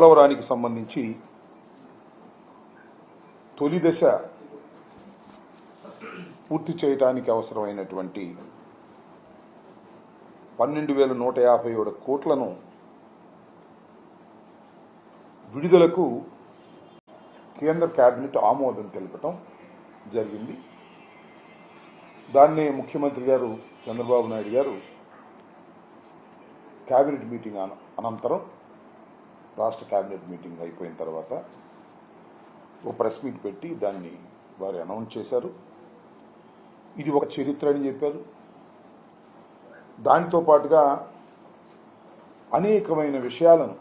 పోలవరానికి సంబంధించి తొలి దశ పూర్తి చేయటానికి అవసరమైనటువంటి పన్నెండు వేల నూట యాభై ఏడు కోట్లను విడుదలకు కేంద్ర కేబినెట్ ఆమోదం తెలపటం జరిగింది. దాన్నే ముఖ్యమంత్రి గారు చంద్రబాబు నాయుడు గారు కేబినెట్ మీటింగ్ అనంతరం రాష్ట్ర కేబినెట్ మీటింగ్ అయిపోయిన తర్వాత ఓ ప్రెస్ మీట్ పెట్టి దాన్ని వారు అనౌన్స్ చేశారు. ఇది ఒక చరిత్ర అని చెప్పారు. దానితో పాటుగా అనేకమైన విషయాలను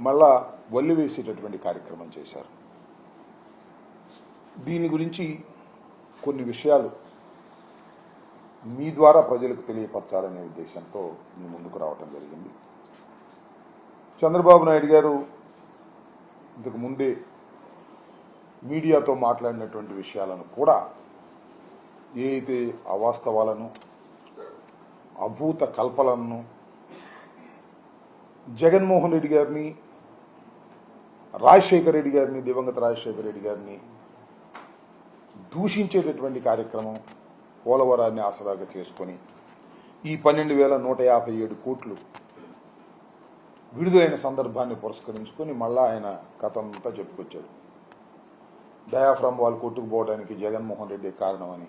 మళ్ళా వల్లివేసేటటువంటి కార్యక్రమం చేశారు. దీని గురించి కొన్ని విషయాలు మీ ద్వారా ప్రజలకు తెలియపరచాలనే ఉద్దేశంతో మీ ముందుకు రావటం జరిగింది. చంద్రబాబు నాయుడు గారు ఇంతకు ముందే మీడియాతో మాట్లాడినటువంటి విషయాలను కూడా ఏ అయితే అవాస్తవాలను అభూత కల్పలను జగన్మోహన్ రెడ్డి గారిని రాజశేఖర రెడ్డి గారిని దివంగత రాజశేఖర రెడ్డి గారిని దూషించేటటువంటి కార్యక్రమం పోలవరాన్ని ఆసరాగా చేసుకొని ఈ పన్నెండు వేల నూట యాభై ఏడు కోట్లు విడుదలైన సందర్భాన్ని పురస్కరించుకొని మళ్ళా ఆయన కథ అంతా చెప్పుకొచ్చాడు. డయాఫ్రామ్ వాళ్ళు కొట్టుకుపోవడానికి జగన్మోహన్ రెడ్డి కారణమని.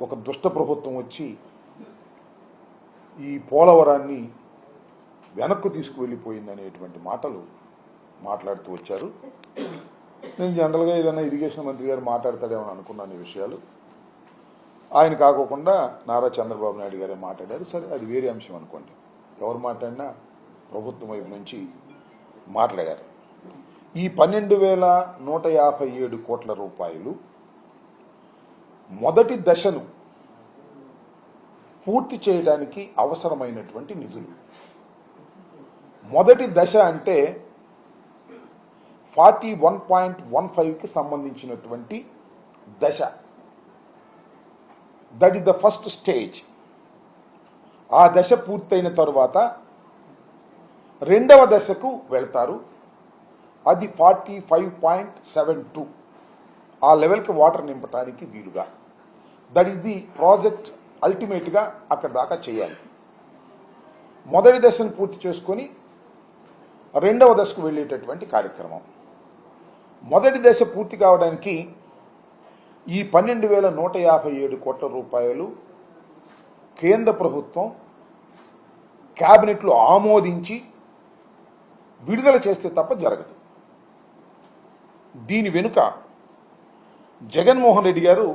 ఒక దుష్ట ప్రభుత్వం వచ్చి ఈ పోలవరాన్ని వెనక్కు తీసుకువెళ్ళిపోయిందనేటువంటి మాటలు మాట్లాడుతూ వచ్చారు. నేను జనరల్గా ఏదైనా ఇరిగేషన్ మంత్రి గారు మాట్లాడతాడేమో అనుకున్నాను ఈ విషయాలు. ఆయన కాకోకుండా నారా చంద్రబాబు నాయుడు గారే మాట్లాడారు. సరే అది వేరే అంశం అనుకోండి. ఎవరు మాట్లాడినా ప్రభుత్వం వైపు నుంచి మాట్లాడారు. ఈ పన్నెండు వేల నూట యాభై ఏడు కోట్ల రూపాయలు మొదటి దశను పూర్తి చేయడానికి అవసరమైనటువంటి నిధులు. మొదటి దశ అంటే ఫార్టీ వన్ పాయింట్ వన్ ఫైవ్కి సంబంధించినటువంటి దశ. That is the first stage ఆ దశ పూర్తయిన తరువాత రెండవ దశకు వెళ్తారు. అది forty five point seven two. ఆ లెవెల్కి వాటర్ నింపడానికి వీలుగా. దట్ ఈస్ ది ప్రాజెక్ట్ అల్టిమేట్గా అక్కడ దాకా చేయాలి. మొదటి దశను పూర్తి చేసుకొని రెండవ దశకు వెళ్ళేటటువంటి కార్యక్రమం. మొదటి దశ పూర్తి కావడానికి ఈ పన్నెండు వేల నూట యాభై ఏడు కోట్ల రూపాయలు కేంద్ర ప్రభుత్వం క్యాబినెట్లు ఆమోదించి విడుదల చేస్తే తప్ప జరగదు. దీని వెనుక జగన్మోహన్ రెడ్డి గారు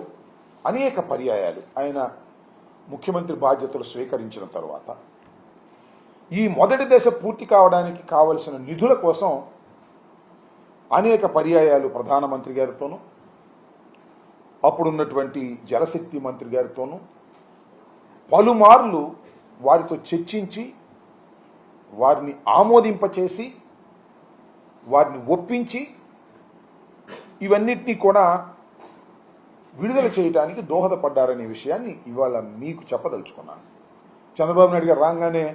అనేక పర్యాయాలు ఆయన ముఖ్యమంత్రి బాధ్యతలు స్వీకరించిన తర్వాత. ఈ మొదటి దశ పూర్తి కావడానికి కావలసిన నిధుల కోసం అనేక పర్యాయాలు ప్రధానమంత్రి గారితోనూ అప్పుడున్నటువంటి జలశక్తి మంత్రి గారితోనూ పలుమార్లు వారితో చర్చించి వారిని ఆమోదింపచేసి వారిని ఒప్పించి ఇవన్నిటినీ కూడా విడుదల చేయడానికి దోహదపడ్డారనే విషయాన్ని ఇవాళ మీకు చెప్పదలుచుకున్నాను. చంద్రబాబు నాయుడు గారు రాగానే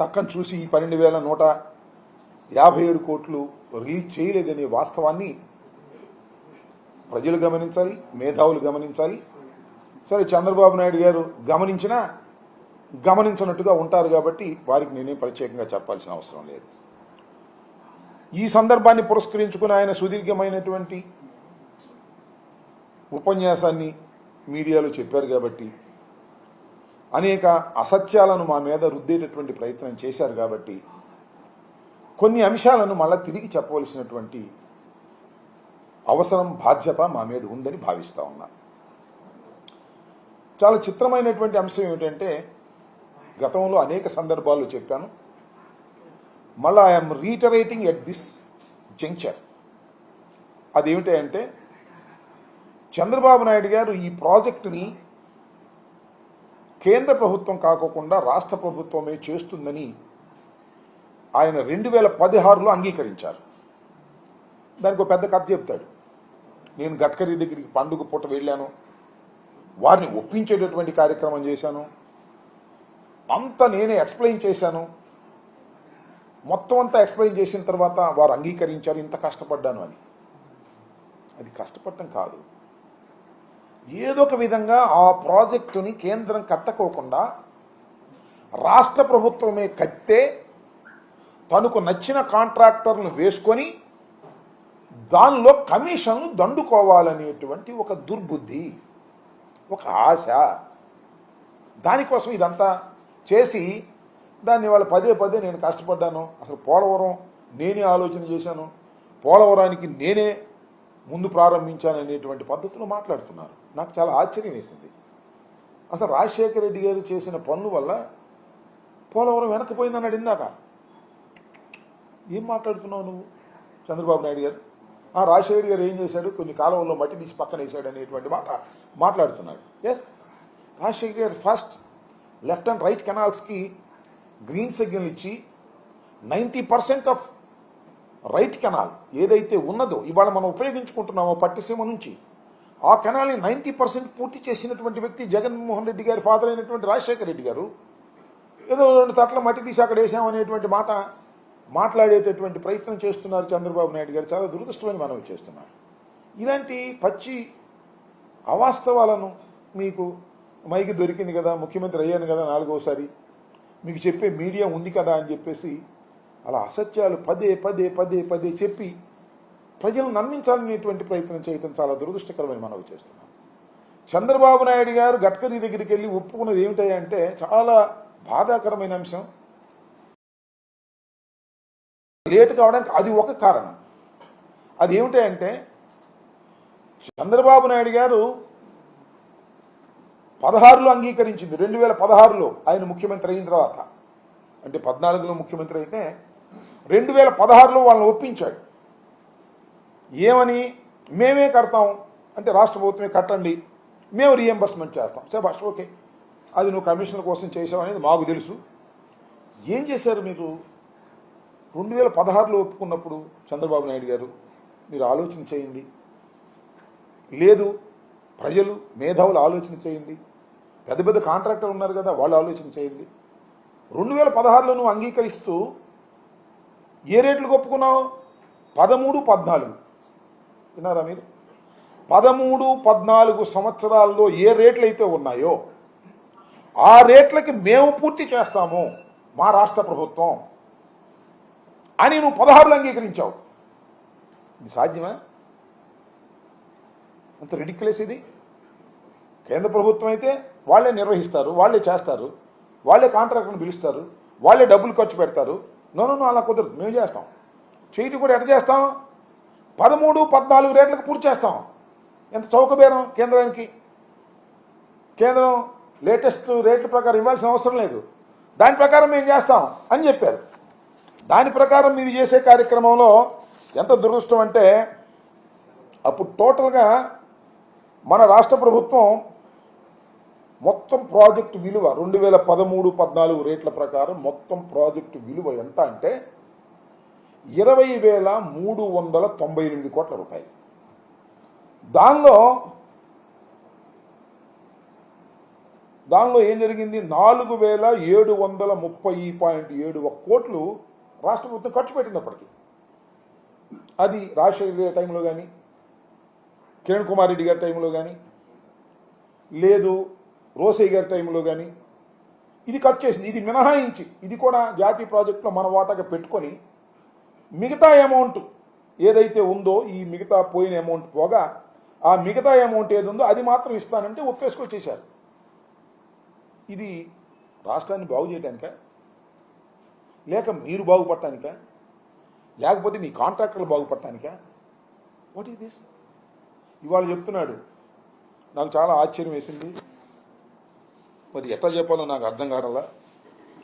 తక్కని చూసి ఈ పన్నెండు వేల నూట యాభై ఏడు కోట్లు రిలీజ్ చేయలేదనే వాస్తవాన్ని ప్రజలు గమనించాలి మేధావులు గమనించాలి. సరే చంద్రబాబు నాయుడు గారు గమనించినా గమనించినట్టుగా ఉంటారు కాబట్టి వారికి నేనేం ప్రత్యేకంగా చెప్పాల్సిన అవసరం లేదు. ఈ సందర్భాన్ని పురస్కరించుకుని ఆయన సుదీర్ఘమైనటువంటి ఉపన్యాసాన్ని మీడియాలో చెప్పారు కాబట్టి అనేక అసత్యాలను మా మీద రుద్దేటటువంటి ప్రయత్నం చేశారు కాబట్టి కొన్ని అంశాలను మళ్ళా తిరిగి చెప్పవలసినటువంటి అవసరం బాధ్యత మా మీద ఉందని భావిస్తా ఉన్నా. చాలా చిత్రమైనటువంటి అంశం ఏమిటంటే గతంలో అనేక సందర్భాల్లో చెప్పాను. మళ్ళీ I'm reiterating at this juncture అదేమిటంటే చంద్రబాబు నాయుడు గారు ఈ ప్రాజెక్టుని కేంద్ర ప్రభుత్వం కాకోకుండా రాష్ట్ర ప్రభుత్వమే చేస్తుందని ఆయన రెండు వేల పదిహారులో అంగీకరించారు. దానికి ఒక పెద్ద కథ చెప్తాడు. నేను గడ్కరీ దగ్గరికి పండుగ పూట వెళ్ళాను. వారిని ఒప్పించేటటువంటి కార్యక్రమం చేశాను. అంత నేనే ఎక్స్ప్లెయిన్ చేశాను. మొత్తం అంతా ఎక్స్ప్లెయిన్ చేసిన తర్వాత వారు అంగీకరించారు ఇంత కష్టపడ్డాను అని. అది కష్టపడటం కాదు. ఏదో ఒక విధంగా ఆ ప్రాజెక్టుని కేంద్రం కట్టకోకుండా రాష్ట్ర ప్రభుత్వమే కట్టే తనకు నచ్చిన కాంట్రాక్టర్ను వేసుకొని దానిలో కమిషన్లు దండుకోవాలనేటువంటి ఒక దుర్బుద్ధి ఒక ఆశ. దానికోసం ఇదంతా చేసి దాన్ని వాళ్ళ పదే పదే నేను కష్టపడ్డాను. అసలు పోలవరం నేనే ఆలోచన చేశాను. పోలవరానికి నేనే ముందు ప్రారంభించాను అనేటువంటి పద్ధతిలో మాట్లాడుతున్నారు. నాకు చాలా ఆశ్చర్యం వేసింది. అసలు రాజశేఖర రెడ్డి గారు చేసిన పనుల వల్ల పోలవరం వెనకపోయిందన్నాడు ఇందాక. ఏం మాట్లాడుతున్నావు నువ్వు చంద్రబాబు నాయుడు గారు? ఆ రాజశేఖర్ గారు ఏం చేశాడు? కొన్ని కాలంలో మట్టి తీసి పక్కన వేసాడు అనేటువంటి మాట మాట్లాడుతున్నాడు. ఎస్ రాజశేఖర్ గారు ఫస్ట్ లెఫ్ట్ అండ్ రైట్ కెనాల్స్కి గ్రీన్ సిగ్నల్ ఇచ్చి ninety percent of right canal ఏదైతే ఉన్నదో ఇవాళ మనం ఉపయోగించుకుంటున్నామో పట్టిసీమ నుంచి ఆ కెనాల్ని నైంటీ పర్సెంట్ పూర్తి చేసినటువంటి వ్యక్తి జగన్మోహన్ రెడ్డి గారి ఫాదర్ అయినటువంటి రాజశేఖర రెడ్డి గారు. ఏదో రెండు తట్ల మట్టి తీసి అక్కడ వేసామనేటువంటి మాట మాట్లాడేటటువంటి ప్రయత్నం చేస్తున్నారు చంద్రబాబు నాయుడు గారు. చాలా దురదృష్టమని మనం చేస్తున్నారు. ఇలాంటి పచ్చి అవాస్తవాలను మీకు మైకి దొరికింది కదా ముఖ్యమంత్రి అయ్యాను కదా నాలుగోసారి. మీకు చెప్పే మీడియా ఉంది కదా అని చెప్పేసి అలా అసత్యాలు పదే పదే పదే పదే చెప్పి ప్రజలను నమ్మించాలనేటువంటి ప్రయత్నం చేయటం చాలా దురదృష్టకరమైన మనవి చేస్తున్నాం. చంద్రబాబు నాయుడు గారు గడ్కరీ దగ్గరికి వెళ్ళి ఒప్పుకున్నది ఏమిటంటే చాలా బాధాకరమైన అంశం. లేట్ కావడానికి అది ఒక కారణం. అది ఏమిటంటే చంద్రబాబు నాయుడు గారు పదహారులో అంగీకరించింది. రెండు వేల పదహారులో ఆయన ముఖ్యమంత్రి అయిన తర్వాత. అంటే పద్నాలుగులో ముఖ్యమంత్రి అయితే రెండు వేల పదహారులో వాళ్ళని ఒప్పించాడు. ఏమని? మేమే కడతాం. అంటే రాష్ట్ర ప్రభుత్వమే కట్టండి. మేము రీఎంబర్స్మెంట్ చేస్తాం. శభాష్ ఓకే. అది నువ్వు కమిషన్ కోసం చేసావనేది మాకు తెలుసు. ఏం చేశారు మీరు? రెండు వేల పదహారులో ఒప్పుకున్నప్పుడు చంద్రబాబు నాయుడు గారు మీరు ఆలోచన చేయండి. లేదు ప్రజలు మేధావులు ఆలోచన చేయండి. పెద్ద పెద్ద కాంట్రాక్టర్ ఉన్నారు కదా వాళ్ళు ఆలోచన చేయండి. రెండు వేల పదహారులో నువ్వు అంగీకరిస్తూ ఏ రేట్లు ఒప్పుకున్నావు పదమూడు పద్నాలుగు. విన్నారా మీరు? పదమూడు పద్నాలుగు సంవత్సరాల్లో ఏ రేట్లు అయితే ఉన్నాయో ఆ రేట్లకి మేము పూర్తి చేస్తాము మా రాష్ట్ర ప్రభుత్వం అని నువ్వు పదహారులు అంగీకరించావు. ఇది సాధ్యమా? అంత రిడిక్యులస్ ఇది. కేంద్ర ప్రభుత్వం అయితే వాళ్ళే నిర్వహిస్తారు వాళ్ళే చేస్తారు వాళ్ళే కాంట్రాక్టర్ని పిలుస్తారు వాళ్ళే డబ్బులు ఖర్చు పెడతారు. నో నో, అలా కుదరదు. మేము చేస్తాం. చేయటం కూడా ఎట్ట చేస్తాం? పదమూడు పద్నాలుగు రేట్లకు పూర్తి చేస్తాం. ఎంత చౌక బేరం కేంద్రానికి? కేంద్రం లేటెస్ట్ రేట్ల ప్రకారం ఇవ్వాల్సిన అవసరం లేదు. దాని ప్రకారం మేము చేస్తాం అని చెప్పారు. దాని ప్రకారం మీరు చేసే కార్యక్రమంలో ఎంత దురదృష్టం అంటే అప్పుడు టోటల్గా మన రాష్ట్ర ప్రభుత్వం మొత్తం ప్రాజెక్టు విలువ రెండు వేల పదమూడు పద్నాలుగు రేట్ల ప్రకారం మొత్తం ప్రాజెక్టు విలువ ఎంత అంటే ఇరవై వేల మూడు వందల తొంభై ఎనిమిది కోట్ల రూపాయలు. దానిలో దానిలో ఏం జరిగింది? నాలుగు వేల ఏడు వందల ముప్పై పాయింట్ ఏడు ఒక కోట్లు రాష్ట్ర ప్రభుత్వం ఖర్చు పెట్టింది అప్పటికి. అది రాజశేఖర టైంలో కానీ కిరణ్ కుమార్ రెడ్డి గారి టైంలో కానీ లేదు రోసయ్య గారి టైంలో కానీ ఇది కట్ చేసింది ఇది మినహాయించి ఇది కూడా జాతీయ ప్రాజెక్టులో మన వాటాగా పెట్టుకొని మిగతా అమౌంట్ ఏదైతే ఉందో ఈ మిగతా పోయిన అమౌంట్ పోగా ఆ మిగతా అమౌంట్ ఏది ఉందో అది మాత్రం ఇస్తానంటే ఒప్పేసుకొచ్చేశారు ఇది రాష్ట్రాన్ని బాగు చేయడానిక లేక మీరు బాగుపడటానిక? లేకపోతే మీ కాంట్రాక్టర్లు బాగుపడటానిక? వాట్ ఈస్ దిస్ ఇవాళ చెప్తున్నాడు. నాకు చాలా ఆశ్చర్యం వేసింది. మరి ఎట్లా చెప్పాలో నాకు అర్థం కావడంలా